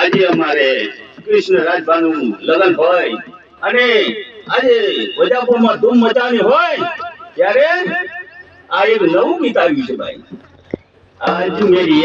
આજે અમારે કૃષ્ણ રાજભાનું લગ્ન હોય અને આજે વજાપુરમાં ધૂમ મચાવી હોય ત્યારે આ એક નવું ગીત આવ્યું છે ભાઈ. આજ મેરી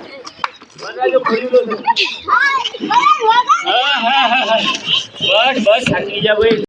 બસ બસ. થાકી જા ભાઈ.